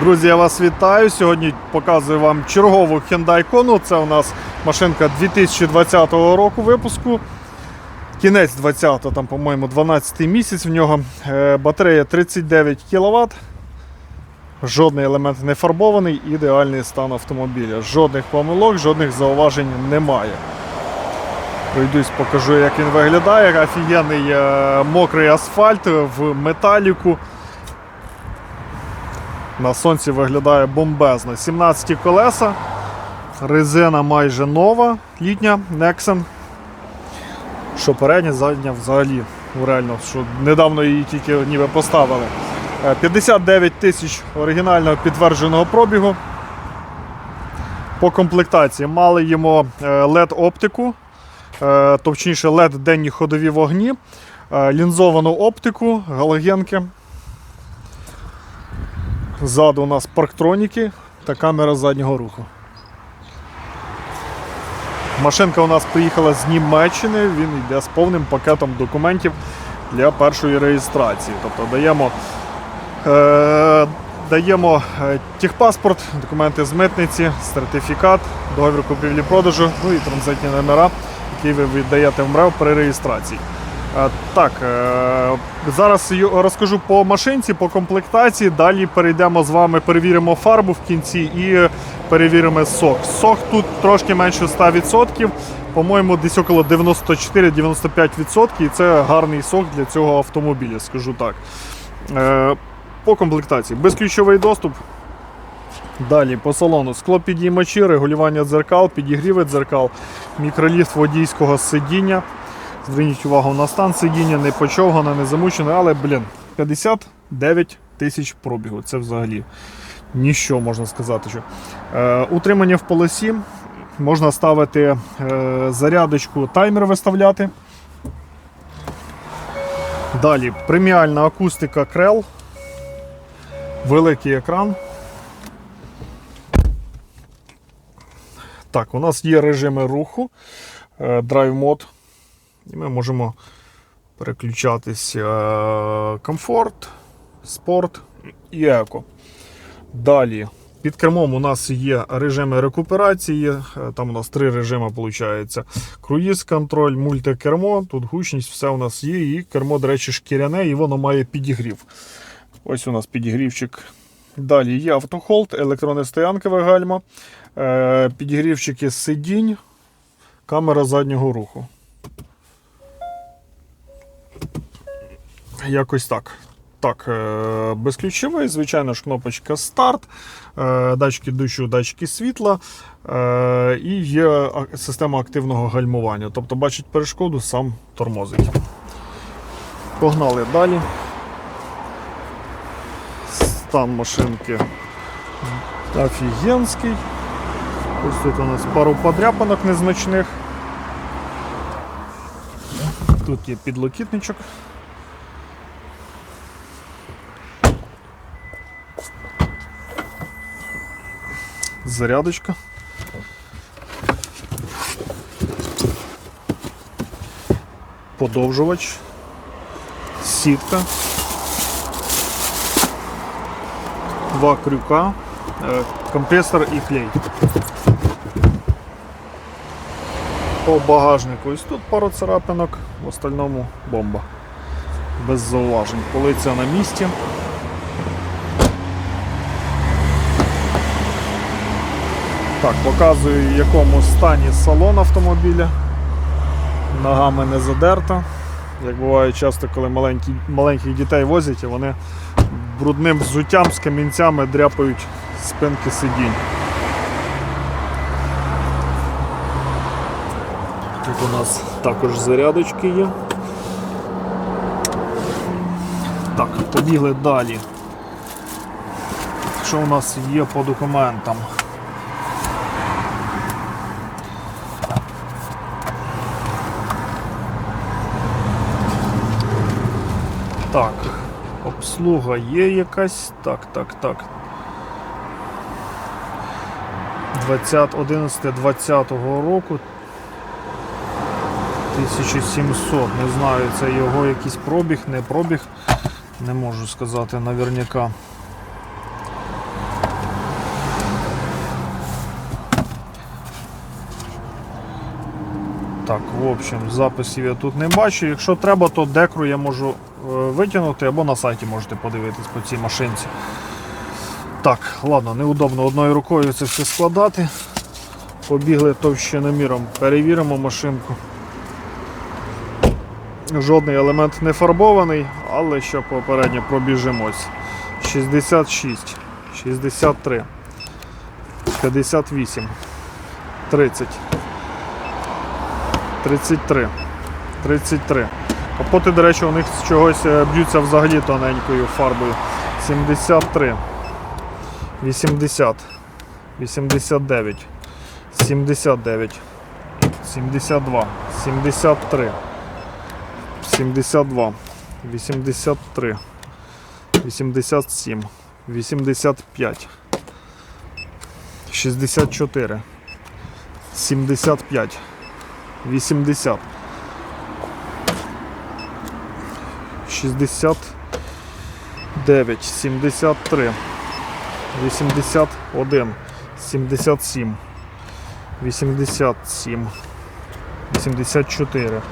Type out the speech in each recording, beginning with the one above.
Друзі, я вас вітаю. Сьогодні показую вам чергову Hyundai Kona. Це у нас машинка 2020 року випуску. Кінець 20-го, там, по-моєму, 12 місяць в нього. Е, Батарея 39 кВт. Жодний елемент не фарбований, ідеальний стан автомобіля. Жодних помилок, жодних зауважень немає. Пройдусь, покажу, як він виглядає. Офігенний е, мокрий асфальт в металіку. На сонці виглядає бомбезно. 17 колеса, резина майже нова, літня Nexon. Що передня, задня взагалі. ну, Реально, що недавно її тільки ніби поставили. Е, 59 тисяч оригінального підтвердженого пробігу. По комплектації мали йому LED-оптику, е, точніше LED денні ходові вогні, е, лінзовану оптику, галогенки. Ззаду у нас парктроніки та камера заднього руху. Машинка у нас приїхала з Німеччини, він йде з повним пакетом документів для першої реєстрації. Тобто даємо, е, даємо е, техпаспорт, документи з митниці, сертифікат, договір купівлі-продажу, ну і транзитні номера, які ви віддаєте в МРЕВ при реєстрації. Так, е, зараз розкажу по машинці, по комплектації. Далі перейдемо з вами, перевіримо фарбу в кінці і перевіримо сок. Сок тут трошки менше 100%, по-моєму, десь около 94-95%, і це гарний сок для цього автомобіля, скажу так. Е, По комплектації. Безключовий доступ. Далі по салону склопідіймачі, регулювання дзеркал, підігріви дзеркал, мікроліфт водійського сидіння. Зверніть увагу на стан сидіння, не почовгане, не замучене, але, блін, 59 тисяч пробігу. Це взагалі ніщо можна сказати. Що. Е, утримання в полосі. Можна ставити е, зарядочку, таймер виставляти. Далі преміальна акустика Крел. Великий екран. Так, у нас є режими руху, е, драйв мод. І ми можемо переключатись е, комфорт, спорт і еко. Далі. Під кермом у нас є режими рекуперації. е, Там у нас три режими виходить. Круїз контроль, мультикермо. Тут гучність, все у нас є. І кермо, до речі, шкіряне, і воно має підігрів. Ось у нас підігрівчик. Далі є автохолд, електронне стоянкове гальма, е, підігрівчики сидінь, камера заднього руху. Якось так. Так, е, безключовий, звичайно ж, кнопочка старт, е, датчики дощу, датчики світла е, і є система активного гальмування. Тобто бачить перешкоду, сам тормозить. Погнали далі. Стан машинки офігенський. Ось тут у нас пару подряпанок незначних. Тут є підлокітничок. Зарядочка. Подовжувач. Сітка. Два крюка, е, компресор і клей. По багажнику ось тут пару царапинок, в остальному бомба. Без зауважень. Полиця на місці. Так, показую, в якому стані салон автомобіля. Ногами не задерто. Як буває часто, коли маленькі, маленьких дітей возять, і вони брудним взуттям з камінцями дряпають спинки сидінь. Тут у нас також зарядочки є. Так, побігли далі. Що у нас є по документам? Так. Обслуга є якась. Так, так, так. 20, 11 20 року. 1700. Не знаю, це його якийсь пробіг, не пробіг. Не можу сказати наверняка. Так, в общем, записів я тут не бачу. Якщо треба, то декру я можу витягнути або на сайті можете подивитись по цій машинці. Так, ладно, неудобно одною рукою це все складати. Побігли товщиноміром, перевіримо машинку. Жодний елемент не фарбований, але ще попередньо пробіжимось. 66, 63, 58, 30, 33, 33. Капоти, до речі, у них з чогось е, б'ються взагалі тоненькою фарбою. 73, 80, 89, 79, 72, 73, 72, 83, 87, 85, 64, 75, 80, 69, 73, 81, 77, 87, 84,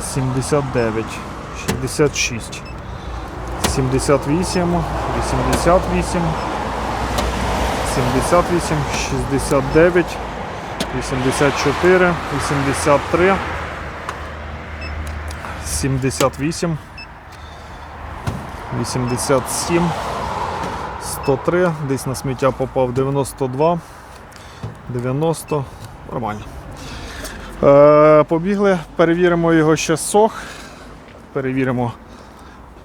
79, 66, 78, 88, 78, 69, 84, 83, 78, 87, 103, десь на сміття попав 92, 90, нормально. Е, побігли, перевіримо його ще сох. Перевіримо.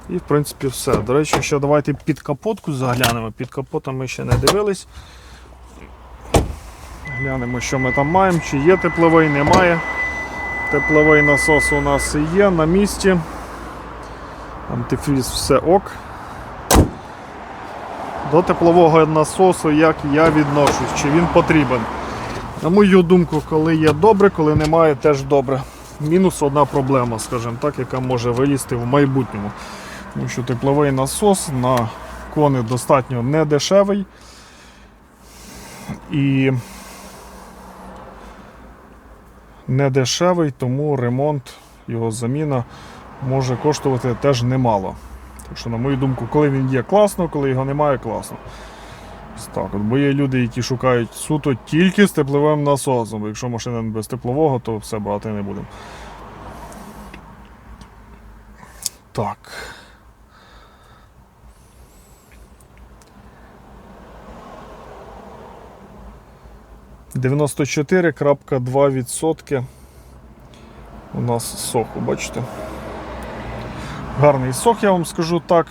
І в принципі все. До речі, ще давайте під капотку заглянемо. Під капотом ми ще не дивились. Глянемо, що ми там маємо, чи є тепловий, немає. Тепловий насос у нас є на місці. Антифріз все ок. До теплового насосу, як я відношусь, чи він потрібен. На мою думку, коли є добре, коли немає, теж добре. Мінус одна проблема, скажімо так, яка може вилізти в майбутньому. Тому що тепловий насос на кони достатньо недешевий. І недешевий, тому ремонт, його заміна може коштувати теж немало. Так що, на мою думку, коли він є класно, коли його немає, класно. Так, от, бо є люди, які шукають суто тільки з тепловим насосом. Бо якщо машина без теплового, то все брати не будемо. Так. Дев'яносто у нас соху, бачите? Гарний сох, я вам скажу так.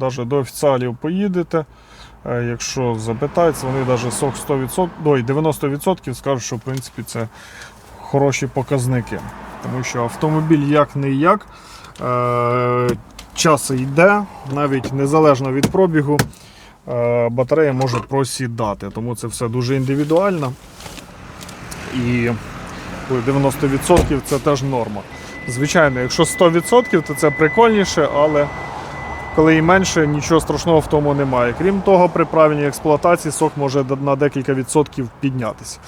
Навіть до офіціалів поїдете. Е, Якщо запитаються, вони навіть сок 100%, ой, 90% скажуть, що в принципі це хороші показники. Тому що автомобіль як не як, е, час йде, навіть незалежно від пробігу, е, батарея може просідати. Тому це все дуже індивідуально. І 90% це теж норма. Звичайно, якщо 100%, то це прикольніше, але коли і менше, нічого страшного в тому немає. Крім того, при правильній експлуатації сок може на декілька відсотків піднятися.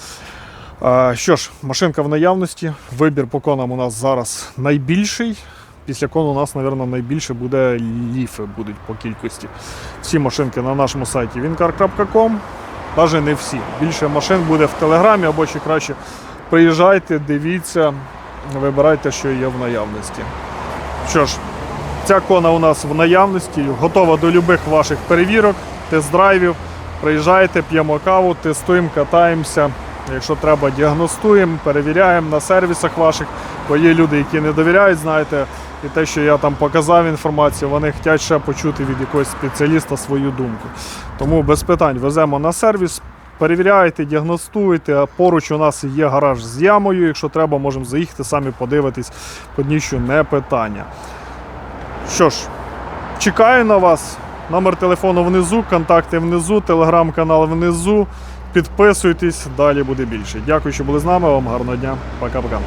Що ж, машинка в наявності. Вибір по конам у нас зараз найбільший. Після кон у нас, мабуть, найбільше буде ліфи будуть по кількості. Всі машинки на нашому сайті wincar.com. Навіть не всі. Більше машин буде в Телеграмі або ще краще. Приїжджайте, дивіться, вибирайте, що є в наявності. Що ж, Ця кона у нас в наявності, готова до будь-яких ваших перевірок, тест-драйвів. Приїжджайте, п'ємо каву, тестуємо, катаємося. Якщо треба, діагностуємо, перевіряємо на сервісах ваших, бо є люди, які не довіряють, знаєте, і те, що я там показав інформацію, вони хочуть ще почути від якогось спеціаліста свою думку. Тому без питань веземо на сервіс, перевіряйте, діагностуйте. Поруч у нас є гараж з ямою. Якщо треба, можемо заїхати, самі подивитись, по дніщу не питання. Що ж, чекаю на вас. Номер телефону внизу, контакти внизу, телеграм-канал внизу. Підписуйтесь, далі буде більше. Дякую, що були з нами. Вам гарного дня. Пока-пока.